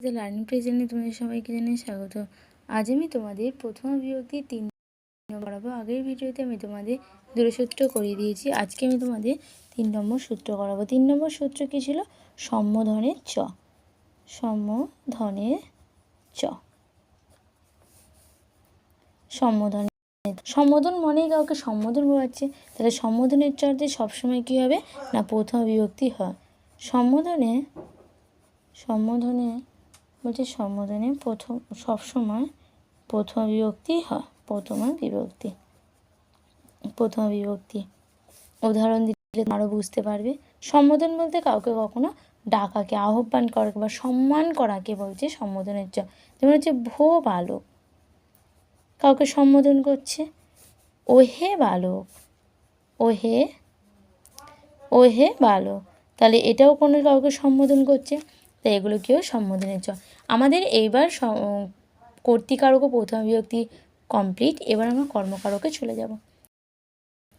The learning প্রেজেন্টে তোমাদের সবাইকে জানিয়ে স্বাগত। আজ আমি তোমাদের প্রথম বিভক্তি তিন করাবো আগের ভিডিওতে আমি তোমাদের দূরসূত্র করিয়ে দিয়েছি। আজকে আমি তোমাদের তিন নম্বর সূত্র করাবো। তিন নম্বর সূত্র কী ছিল? সম্বোধনের চ। সম্বোধনের চ। সম্বোধন সম্বোধন মনেই কাউকে সম্বোধন বোঝাচ্ছে তাহলে সম্বোধনের চর্তে সবসময় কী হবে? না প্রথম বিভক্তি হয়। সম্বোধনে সম্বোধনে বলছে সম্বোধনে প্রথম, সবসময় প্রথম বিভক্তি হয়, প্রথম বিভক্তি। প্রথম বিভক্তি। উদাহরণ দিলে আরও বুঝতে পারবে। সম্বোধন বলতে কাউকে কখনো ডাকাকে, আহ্বান করাকে বা সম্মান করাকে বলছে সম্বোধনের চ যেমন হচ্ছে, ভো বালক। কাউকে সম্বোধন করছে ও ওহে বালক। ওহে ওহে বালক। তাহলে এটাও কোনো কাউকে সম্বোধন করছে, তাই এগুলো কেউ সম্বোধনের চ আমাদের এইবার কর্তিকারক ও প্রথম বিভক্তি কমপ্লিট এবার আমরা কর্মকারকে চলে যাব।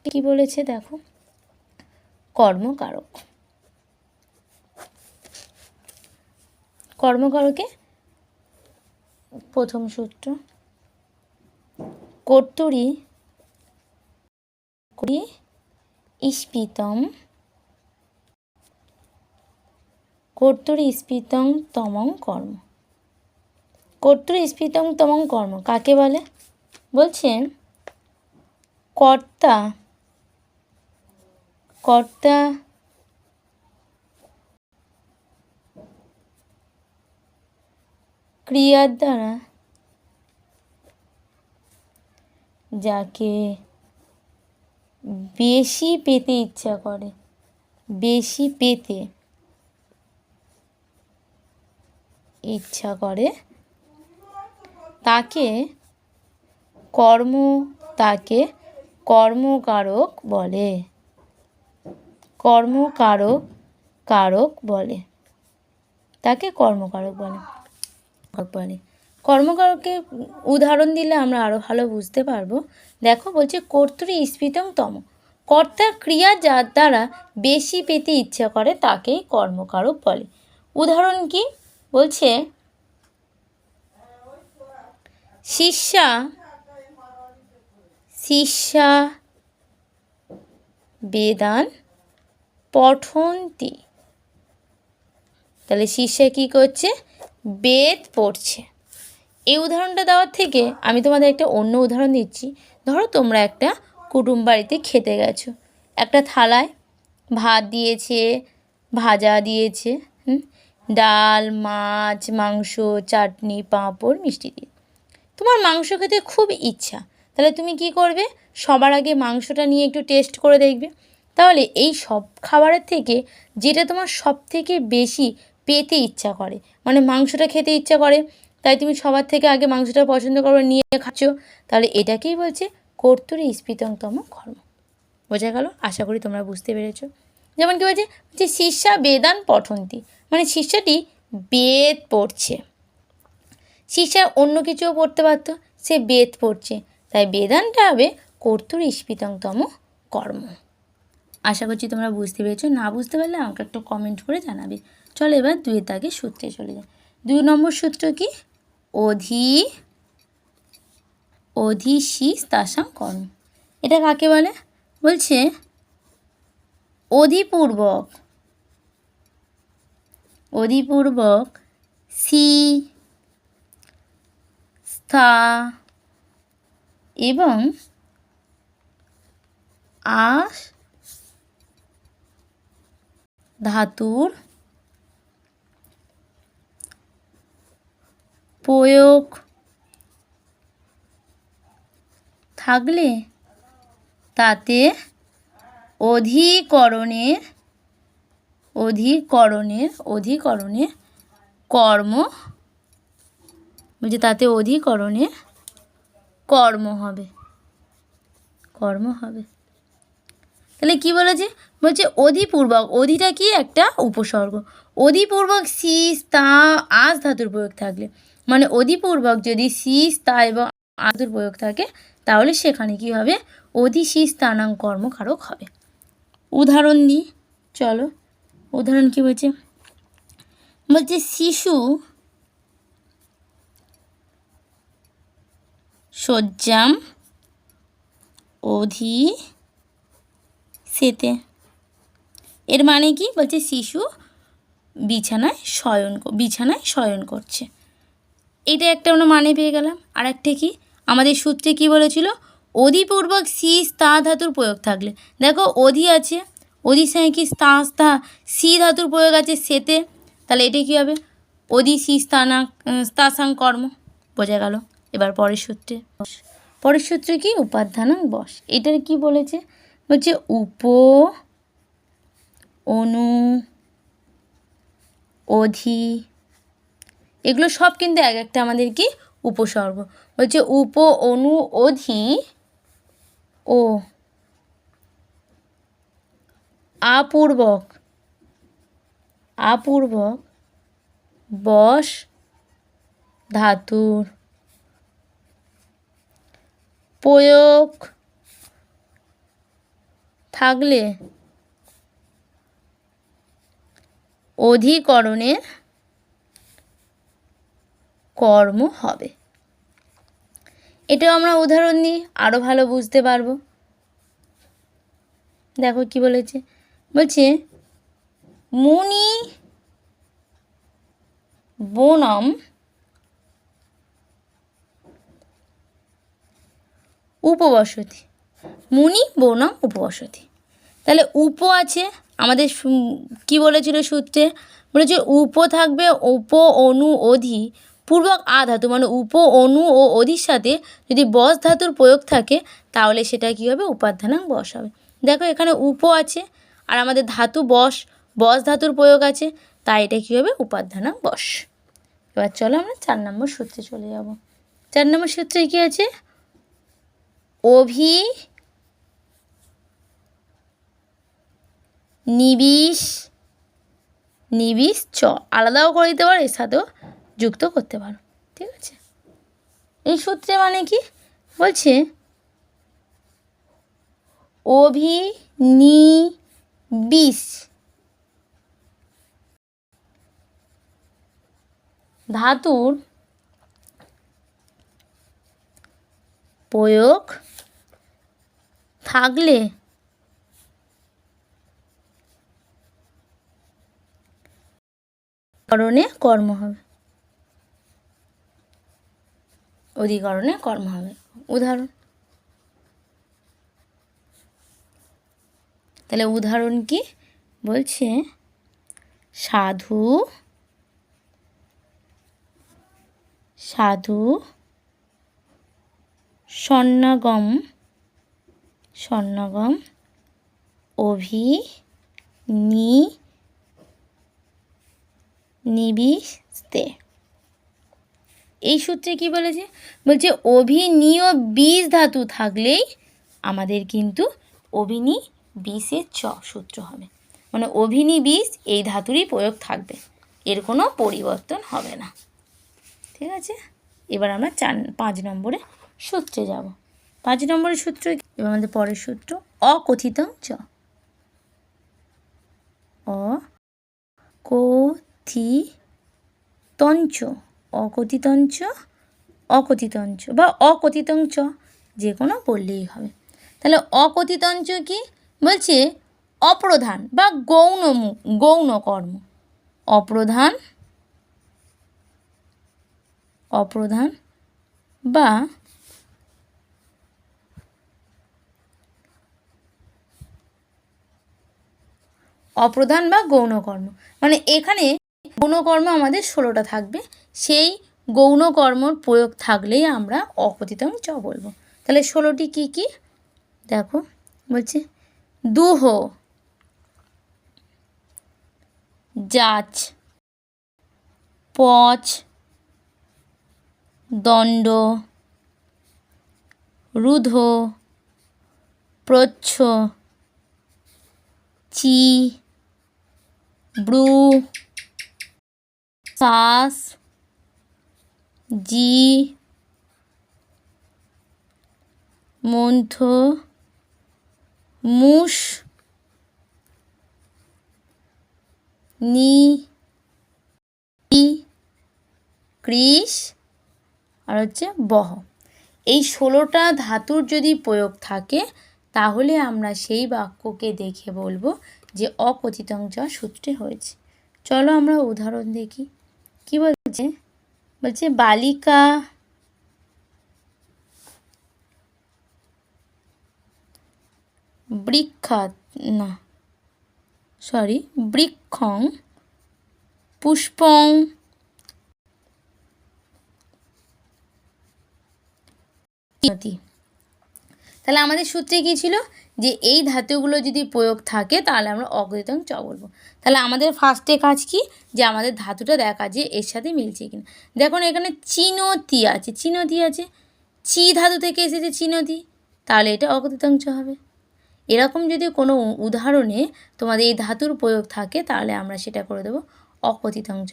কি বলেছে দেখো? কর্মকারক। কর্মকারকে প্রথম সূত্র। কর্তরি করি ইস্পিতম কর্তরি স্ফীতং তমং কর্ম। কর্তরি স্ফীতং তমং কর্ম। কাকে বলে? বলছেন, কর্তা কর্তা, ক্রিয়ার দ্বারা যাকে বেশি পেতে ইচ্ছা করে, বেশি পেতে ইচ্ছা করে তাকে কর্ম, তাকে কর্মকারক বলে। কর্মকারক, কারক বলে। তাকে কর্মকারক বলে। বলে। কর্মকারকে উদাহরণ দিলে আমরা আরও ভালো বুঝতে পারব। দেখো, বলছে কর্তরি স্ফীতং তম। কর্তার ক্রিয়া যার দ্বারা বেশি পেতে ইচ্ছা করে তাকেই কর্মকারক বলে। উদাহরণ কি? বলছে শিষ্যা শিষ্যা বেদান পঠন্তি। তাহলে শিষ্যা কী করছে? বেদ পড়ছে। এই উদাহরণটা দেওয়ার থেকে আমি তোমাদের একটা অন্য উদাহরণ দিচ্ছি। ধরো তোমরা একটা কুটুম বাড়িতে খেতে গেছো। একটা থালায় ভাত দিয়েছে, ভাজা দিয়েছে ডাল, মাছ, মাংস, চাটনি, পাঁপড়, মিষ্টি দিয়ে। তোমার মাংস খেতে খুব ইচ্ছা। তাহলে তুমি কি করবে? সবার আগে মাংসটা নিয়ে একটু টেস্ট করে দেখবে। তাহলে এই সব খাবারের থেকে যেটা তোমার সব থেকে বেশি পেতে ইচ্ছা করে মানে মাংসটা খেতে ইচ্ছা করে, তাই তুমি সবার থেকে আগে মাংসটা পছন্দ করো, নিয়ে খাচ্ছ, তাহলে এটাকেই বলছে কর্তুরি স্ফীতংতম কর্ম। বোঝা গেল? আশা করি তোমরা বুঝতে পেরেছ। যেমন কি বলছে? যে শিষ্যা বেদান পঠন্তি। মানে শিষ্যটি বেদ পড়ছে। শিষ্যা অন্য কিছুও পড়তে পারত সে বেদ পড়ছে। তাই বেদানটা হবে কর্তুর স্ফীতংতম কর্ম। আশা করছি তোমরা বুঝতে পেরেছ। না বুঝতে পারলে আমাকে একটু কমেন্ট করে জানাবে। চলো এবার দুয়ের দাগে সূত্রে চলে যায় দুই নম্বর সূত্র কি? অধি অধিশিস তাসাং কর্ম। এটা কাকে বলে? বলছে, অধিপূর্বক অধিপূর্বক সি স্থা এবং আস ধাতুর প্রয়োগ থাকলে তাতে অধিকরণের অধিকরণের অধিকরণের কর্ম বলছে, তাতে অধিকরণে কর্ম হবে। কর্ম হবে। তাহলে কি বলেছে? বলছে, অধিপূর্বক, অধিটা কি একটা উপসর্গ? অধিপূর্বক সি তা আজ ধাতুর প্রয়োগ থাকলে। মানে অধিপূর্বক যদি সি তা এবং আতুর প্রয়োগ থাকে, তাহলে সেখানে কি হবে? অধি অধিশি স্থানাং কর্মকারক হবে। উদাহরণ দিই চলো। উদাহরণ কি বলছে? বলছে, শিশু শয্যাম অধি সেতে। এর মানে কি? বলছে শিশু বিছানায় শয়ন বিছানায় শয়ন করছে। এটা একটা আমরা মানে পেয়ে গেলাম। আর একটা কি? আমাদের সূত্রে কি বলেছিল? অধিপূর্বক সি স্তা ধাতুর প্রয়োগ থাকলে। দেখো, অধি আছে অধির সঙ্গে কি? স্তা স্তা সি ধাতুর প্রয়োগ আছে সেতে। তাহলে এটা কী হবে? অধি সি স্থানা স্তাসাং কর্ম। বোঝা গেল। এবার পরের সূত্রে। পরের সূত্রে কি? উপাদানাং বস এটার কি বলেছে? বলছে উপ অনু অধি। এগুলো সব কিন্তু এক একটা আমাদের কি? উপসর্গ। বলছে উপ অনু অধি ও আপূর্বক। আপূর্বক বস ধাতুর প্রয়োগ থাকলে অধিকরণের কর্ম হবে। এটাও আমরা উদাহরণ নিই আরও ভালো বুঝতে পারব। দেখো কি বলেছে, বলছে, মুনি বনম উপবসতি। মুনি বনম উপবসতি। তাহলে উপ আছে, আমাদের কি বলেছিল সূত্রে? বলেছে উপ থাকবে উপ অনু অধি। পূর্বক আ ধাতু মানে উপ অনু ও অধির সাথে যদি বস ধাতুর প্রয়োগ থাকে, তাহলে সেটা কী হবে? উপাদানাং বস হবে। দেখো এখানে উপ আছে, আর আমাদের ধাতু বস বস ধাতুর প্রয়োগ আছে, তাই এটা কী হবে? উপাদানাং বস। এবার চলো আমরা চার নম্বর সূত্রে চলে যাব। চার নম্বর সূত্রে কী আছে? অভি নিবিশ নিবিশ চ। আলাদাও করে দিতে পারো, এর সাথেও যুক্ত করতে পারো। ঠিক আছে? এই সূত্রে মানে কি? বলছে অভি নি বিষ ধাতুর প্রয়োগ থাকলে করণে কর্ম হবে। অধিকরণে কর্ম হবে। উদাহরণ। তাহলে উদাহরণ কি? বলছে, সাধু সাধু স্বর্ণগম স্বর্ণগম, অভি, নি, নিবিস্তে। এই সূত্রে কি বলেছে? বলছে, অভিনীয় বীজ ধাতু থাকলেই আমাদের কিন্তু অভিনী বিষের চ সূত্র হবে। মানে অভিনী বীজ এই ধাতুরই প্রয়োগ থাকবে, এর কোনো পরিবর্তন হবে না। ঠিক আছে? এবার আমরা চার, পাঁচ নম্বরে সূত্রে যাব। পাঁচ নম্বরের সূত্র? এবার আমাদের পরের সূত্র। অকথিত চ। অ কথিতঞ্চ অকথিতঞ্চ অকথিতঞ্চ বা অকথিতঞ্চ যে কোনো বললেই হবে। তাহলে অকথিতঞ্চ কি? বলছে অপ্রধান বা গৌণ গৌণ কর্ম। অপ্রধান অপ্রধান বা অপ্রধান বা গৌণকর্ম। মানে এখানে গৌণকর্ম আমাদের ষোলোটা থাকবে। সেই গৌণকর্মর প্রয়োগ থাকলেই আমরা অকথিতং চ বলব। তাহলে ষোলোটি কি কি? দেখো, বলছে, দুহ, যাচ, পচ, দণ্ড, রুধ, প্রচ্ছ চি ব্রু শ্বাস জি, মন্থ মুষ নি কৃষ আর হচ্ছে বহ। এই ষোলোটা ধাতুর যদি প্রয়োগ থাকে তাহলে আমরা সেই বাক্যকে দেখে বলব যে অকথিতং চ সূত্রে হয়েছে। চলো আমরা উদাহরণ দেখি। কি বলছে? বলছে, বালিকা বৃক্ষাত না সরি বৃক্ষং পুষ্পং নদী তাহলে আমাদের সূত্রে কী ছিল? যে এই ধাতুগুলো যদি প্রয়োগ থাকে, তাহলে আমরা অগ্রতং চ বলব তাহলে আমাদের ফার্স্টে কাজ কি? যে আমাদের ধাতুটা দেখা যে এর সাথে মিলছে কিনা। দেখুন, এখানে চিনতি আছে। চিনতি আছে? চি ধাতু থেকে এসেছে চিনতি। তাহলে এটা অগ্রতংশ হবে। এরকম যদি কোনো উদাহরণে তোমাদের এই ধাতুর প্রয়োগ থাকে, তাহলে আমরা সেটা করে দেবো অকথিতাংশ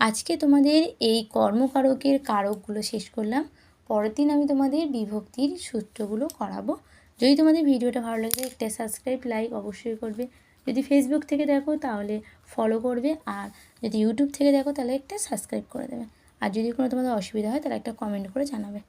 আজকে তোমাদের এই কর্মকারকের কারকগুলো শেষ করলাম। পরের দিন আমি তোমাদের বিভক্তির সূত্রগুলো করাবো। যদি তোমাদের ভিডিওটা ভালো লাগে, একটা সাবস্ক্রাইব লাইক অবশ্যই করবে। যদি ফেসবুক থেকে দেখো, তাহলে ফলো করবে। আর যদি ইউটিউব থেকে দেখো, তাহলে একটা সাবস্ক্রাইব করে দেবে। আর যদি কোনো তোমাদের অসুবিধা হয়, তাহলে একটা কমেন্ট করে জানাবে।